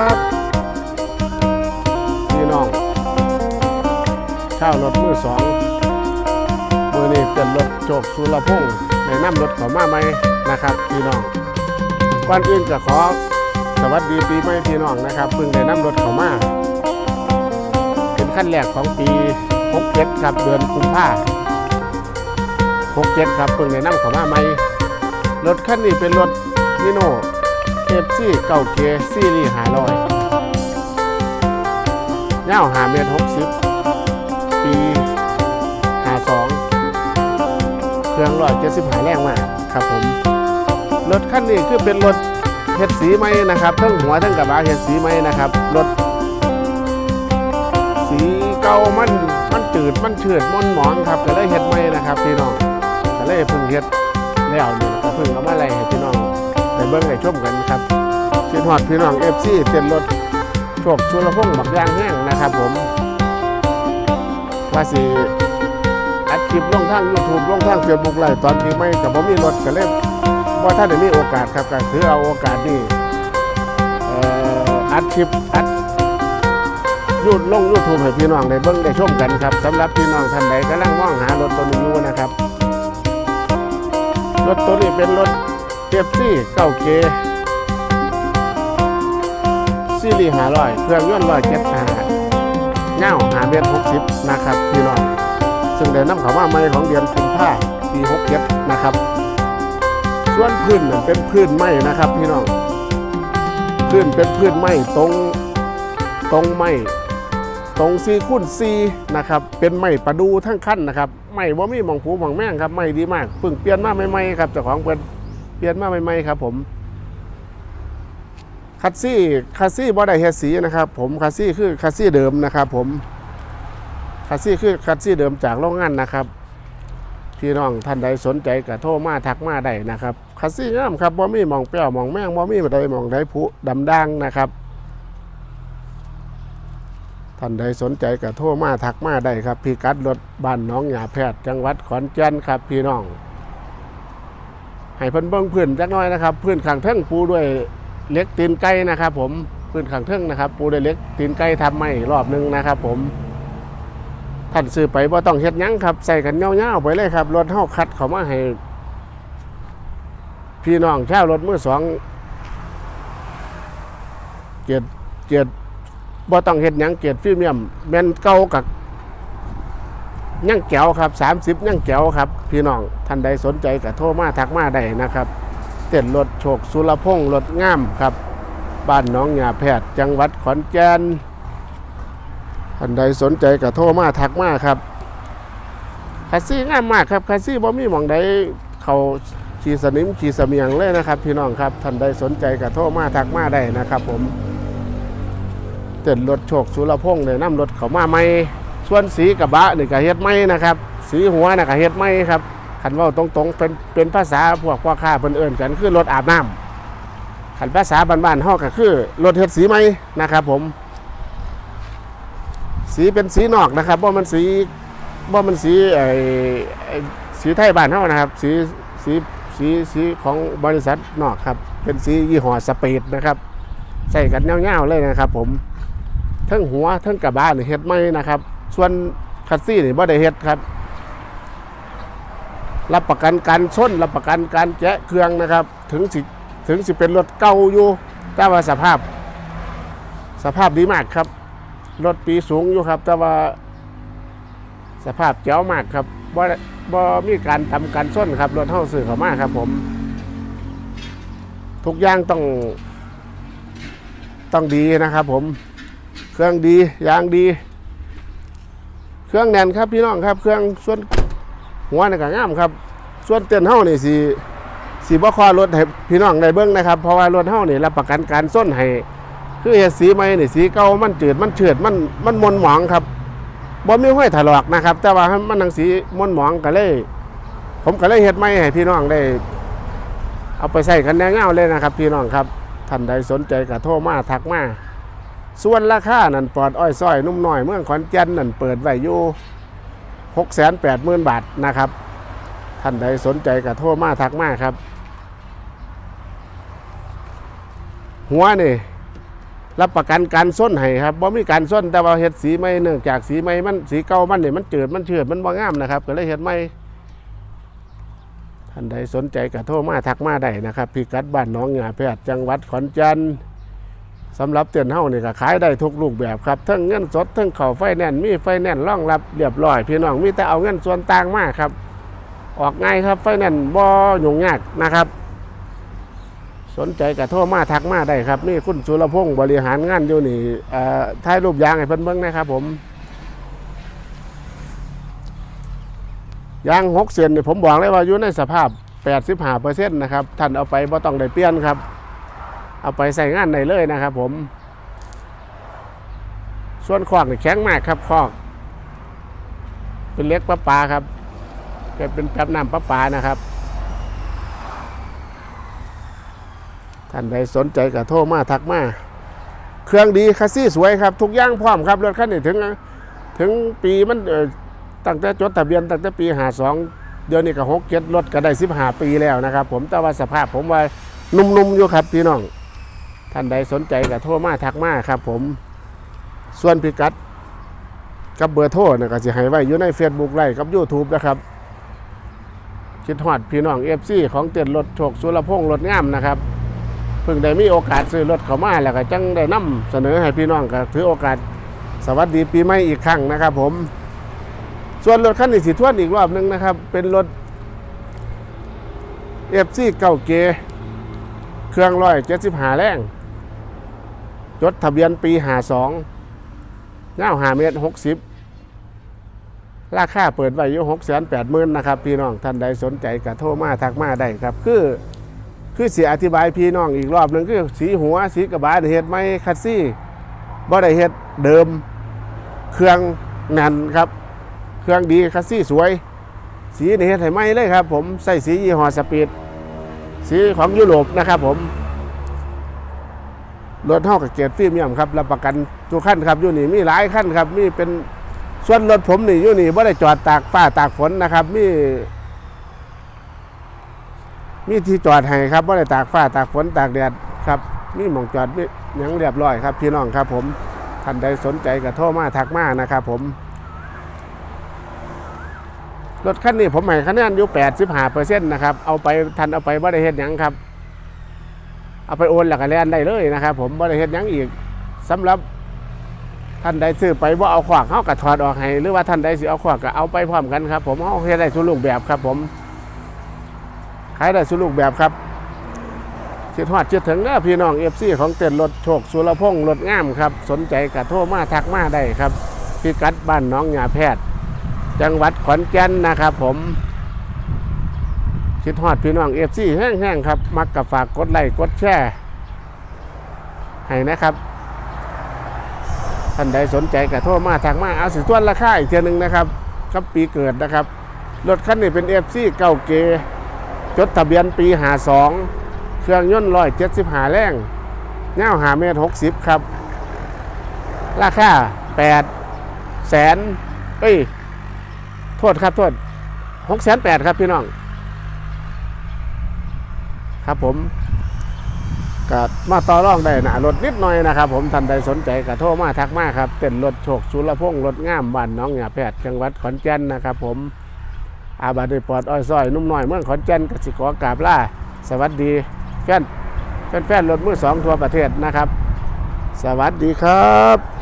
ครับพี่น้องข้าวรถมือสองมือนี้เป็นรถโจกสุรพงษ์ในน้ำรถขามาไหมนะครับพี่น้องก่อนอื่นก็ขอสวัสดีปีใหม่พี่น้องนะครับเพิ่งได้น้ำรถขามาเป็นขั้นแรกของปี67ครับเดือนกุมภา67ครับเพิ่งได้น้ำขามาไหมรถคันนี้เป็นรถมิโน่ เอฟซีเก่าเกซีรีหาลอยเงาหาเมตรหกสิบปีหาสองเครื่องร้อยเจ็ดสิบหาแรงมากครับผม รถคันนี้คือเป็นรถเฮ็ดสีไหมนะครับทั้งหัวทั้งกระบะเฮ็ดสีไหมนะครับรถสีเก่ามันมันจืดมันเฉือดมันหมองครับก็เลยเฮ็ดไหมนะครับพี่น้องก็เลยพิ่งเฮ็ดแล้วนี่ก็พิ่งเอามาไล่ให้พี่น้อง เบิ้งไปชมกันครับเชียนหอดพี่น้องเอฟซีเต้นรถโชคชุลพงษ์บักยางแห้งนะครับผมว่าสิอัดคลิปลงทางยูทูบลงทางเฟซบุ๊กไลฟ์ตอนที่ไม่กับผมมีรถก็เลยว่าถ้าได้มีโอกาสครับก็ถือเอาโอกาสนี้อัดคลิปอัดยูดลงยูทูบให้พี่น้องได้เบิ้งได้ชมกันครับสำหรับพี่น้องท่านใดกำลังมองหารถตัวนี้อยู่นะครับรถตัวนี้เป็นรถ เอฟซี่เก้าเกซีรีหาร้อยเครื่องยนต์ร้อยเจ็ดหาเง่าหาเมตรหกสิบนะครับพี่น้องซึ่งได้นำขามาใหม่ของเดือนกุมภาปีหกเจ็ดนะครับ ส่วนพื้นเป็นพื้นไม้นะครับพี่น้องพื้นเป็นพื้นไม้ตรงตรงไม้ตรงซีคุ้นซีนะครับเป็นไม้ประดูทั้งขั้นนะครับไม้ว่ามีมองผูมองแม่งครับไม้ดีมากเพิ่งเปลี่ยนมาใหม่ๆครับเจ้าของเพิ่น เปลี่ยนมาใหม่ๆครับ ผมคัสซี่คัสซี่บอได้เฮดสีนะครับ ผมคัสซี่คือคัสซี่เดิมนะครับ ผมคัสซี่คือคัสซี่เดิมจากโรงงานนะครับพี่น้องท่านใดสนใจก็โทรมาทักมาได้นะครับคัสซี่งามครับบ่มีหมองเปรี้ยวมองแมงบ่มีใดหมองใดผุดำด่างนะครับท่านใดสนใจก็โทรมาทักมาได้ครับพี่กัดรถบ้านหน้องหยาแพทย์จังหวัดขอนแก่นครับพี่น้อง ให้เพิ่นเบิ้งพื้นจักน้อยนะครับพื้นขังเทิงปูด้วยเล็กตีนไก่นะครับ ผมพื้นขังเทิงนะครับ ปูด้วยเล็กตีนไก่ทำใหม่รอบหนึงนะครับ ผมท่านซื้อไปบ่ต้องเฮ็ดยั้งครับใส่กันเงาๆไปเลยครับรถเฮาคัดเขามาให้พี่น้องชาวรถมือสองเกียรติเกียรติบ่ต้องเฮ็ดหยังเกียรติพรีเมียมแม่นเก่ากับ ยั่งแก้วครับ 30ยั่งแก้วครับ พี่น้องท่านใดสนใจก็โทรมาทักมาได้นะครับ เต้นรถโชคสุรพงษ์รถง่ามครับ บ้านน้องหยาแพทย์จังหวัดขอนแก่นท่านใดสนใจก็โทรมาทักมาครับคาซี่ง่ามมากครับคาซี่บ่มีหมองใดเขาขี่สนิมขี่เสมียงเลยนะครับ พี่น้องครับท่านใดสนใจก็โทรมาทักมาได้นะครับ ผมเต้นรถโชคสุรพงษ์เลยนำรถเขามาใหม่ ส่วนสีกระบะนี่ก็เฮ็ดไหมนะครับ สีหัวน่ะก็เฮ็ดไหมครับคันว่าตรงๆเป็นเป็นภาษาพวกพ่อค้าเพิ่นเอิ้นกันคือรถอาบน้ำคันภาษาบ้านๆเฮาก็คือรถเฮ็ดสีไหมนะครับ ผม สีเป็นสีนอกนะครับบ่มันสีบ่มันสีไอ้สีไทยบ้านเฮานะครับ สีสีสีสีของบริษัทนอกครับ เป็นสียี่ห้อสเปดนะครับ ใส่กันเงาวๆเลยนะครับ ผมทั้งหัวทั้งกระบะนี่เฮ็ดไม่นะครับ ส่วนคัสซี่นี่บ่ได้เฮ็ดครับ รับประกันการชนรับประกันการแกะเครื่องนะครับ ถึงสิถึงสิเป็นรถเก่าอยู่แต่ว่าสภาพ สภาพดีมากครับรถปีสูงอยู่ครับ แต่ว่าสภาพเจ๋วมากครับบ่บ่มีการทำการชนครับรถเฮาซื้อเข้ามาครับผม ทุกอย่างต้องต้องดีนะครับผม เครื่องดียางดี เครื่องแน่นครับพี่น้องครับ เครื่องส่วนหัวในี่ก็งามครับ ส่วนเตือนเฮานี่สิสิบ่คอรถให้พี่น้องได้เบิ่งนะครับ เพราะว่ารถเฮานี่รับประกันการส้นให้คือเฮ็ดสีใหม่นี่สีเก่ามันจืดมันเฉือดมันมันมนหมองครับบ่มีห้อยถลอกนะครับ แต่ว่ามันนังสีมนหมองก็เลย ผมก็เลยเฮ็ดใหม่ให้พี่น้องได้ เอาไปใส่กันแนวเงาเลยนะครับ พี่น้องครับท่านใดสนใจก็โทรมาทักมา ส่วนราคานั่นปลอดอ้อยส้อยนุ่มหน้อยเมืองขอนแก่นนั่นเปิดไว้อยู่หกแสนแปดหมื่นบาทนะครับ ท่านใดสนใจก็โทรมาทักมาครับ หัวนี่รับประกันการส้นให้ครับบ่มีการส้นแต่ว่าเฮ็ดสีใหม่เนื่องจากสีใหม่มันสีเก่ามันเนี่ยมันเจืดมันเฉือดมันบ่งามนะครับก็เลยเฮ็ดใหม่ท่านใดสนใจก็โทรมาทักมาได้นะครับ พิกัดบ้านน้องหงาแพทย์จังหวัดขอนแก่น สำหรับเตือนเฮานี่ก็ขายได้ทุกรูปแบบครับทั้งเงินสดทั้งเข้าไฟแนนซ์มีไฟแนนซ์รองรับเรียบร้อย พี่น้องมีแต่เอาเงินส่วนต่างมากครับ ออกง่ายครับไฟแนนซ์บ่ยุ่งยากนะครับ สนใจกับโทรมาทักมาได้ครับนี่คุณสุรพงศ์บริหารงานอยู่นี่เอ่อถ่ายรูปยางให้เพิ่นเบิ่งนะครับผมยางหกเซนนี่ผมบอกเลยว่าอยู่ในสภาพ 85%นะครับท่านเอาไปบ่ต้องได้เปลี่ยนครับ เอาไปใส่งานได้เลยนะครับผม ส่วนคอกนี่แข็งมากครับคอก เป็นเล็กปลาปลาครับเป็นแป๊บน้ำปลาปลานะครับท่านใดสนใจก็โทรมาทักมา เครื่องดีคัสซี่สวยครับ ทุกอย่างพร้อมครับรถคันนี้ถึง ถึงปีมันตั้งแต่จดทะเบียนตั้งแต่ปีหาสองเดือนนี้ก็หกเจ็ดรถก็ได้สิบห้าปีแล้วนะครับ ผมแต่ว่าสภาพผมว่านุ่มๆอยู่ครับพี่น้อง ท่านใดสนใจก็โทรมาทักมาครับ ผม ส่วนพิกัด กับเบอร์โทรนะก็จะให้ไว้อยู่ใน Facebook ไลฟ์กับ YouTube นะครับคิดฮอดพี่น้องเอฟซีของเต็นรถโชคสุรพงษ์รถงามนะครับเพิ่งได้มีโอกาสซื้อรถเข้ามาแล้วก็จังได้นำเสนอให้พี่น้องก็ถือโอกาสสวัสดีปีใหม่อีกครั้งนะครับ ผม ส่วนรถคันนี้สิทวนอีกรอบหนึงนะครับ เป็นรถเอฟซีเก่าเก เครื่องร้อยเจ็ดสิบหาแรง จดทะเบียนปีหาสองเงาหาเมตรหกสิบราคาเปิดไว้อยู่หกแสนแปดหมื่นนะครับ พี่น้องท่านใดสนใจก็โทรมาทักมาได้ครับ คือคือเสียอธิบายพี่น้องอีกรอบหนึ่งคือสีหัวสีกระบะเฮ็ดไม่คัดซี่บ่ได้เฮ็ดเดิมเครื่องแน่นครับ เครื่องดีคัดซี่สวย สีเฮ็ดให้ไหมเลยครับ ผมใส่สียี่ห้อสปีดสีของยุโรปนะครับผม รถเท่ากับเกียรติฟิล์มย่ำครับรับประกันทุกขั้นครับอยู่นี่มีหลายขั้นครับมีเป็นส่วนรถผมนี่อยู่นี่บ่ได้จอดตากฟ้าตากฝนนะครับ มี มีที่จอดให้ครับว่ได้ตากฟ้าตากฝนตากแดดครับมีหมองจอดมีหยังเรียบร้อยครับ พี่น้องครับ ผมท่านใดสนใจก็โทรมาทักมานะครับผมรถคันนี้ผมให้คะแนนอยู่85เปอร์เซ็นต์นะครับ เอาไปทันเอาไปบ่ได้เฮ็ดหยังครับ เอาไปโอนแล้วก็แลนได้เลยนะครับ ผมบ่ได้เฮ็ดยังอีกสำหรับท่านใดซื้อไปว่าเอาขวากเขาก็ถอดออกให้หรือว่าท่านใดสิเอาขวากก็เอาไปพร้อมกันครับ ผมเอาเฮ็ดได้ทุกรูปแบบครับ ผมขายได้สุลูกแบบครับเชิดฮอดเชิดถึงเด้อพี่น้องเอฟซีของเต้นรถโชคสุรพงษ์รถงามครับ สนใจกระโทรมาทักมาได้ครับพิกัดบ้านน้องหยาแพทย์ จังหวัดขอนแก่นนะครับผม คิดฮอดพี่น้องเอฟซีแห้งๆครับ มักกับฝากกดไลค์กดแชร์ให้นะครับ ท่านใดสนใจกระโทรมาทักมาเอาสิทวนราคาอีกเทียหนึงนะครับกับปีเกิดนะครับ รถคันนี้เป็นเอฟซีเก่าเกจดทะเบียนปีหาสองเครื่องยนต์ร้อยเจ็ดสิบหาแรงเงาหาเมตรหกสิบครับ ราคาแปดแสนเอ้ย โทษครับ โทษหกแสนแปดครับพี่น้อง ครับผมก็มาต่อรองได้นะรถนิดหน่อยนะครับ ผมท่านใดสนใจก็โทรมาทักมาครับเต้นรถโชคสุรพงษ์รถงามบ้านน้องหยาแพทย์จังหวัดขอนแก่นนะครับ ผมอาบาดีปอดอ้อยซอยนุ่มน้อยเมืองขอนแก่นกสิขอกราบล่าสวัสดีแฟนแฟนรถมือสองทั่วประเทศนะครับ สวัสดีครับ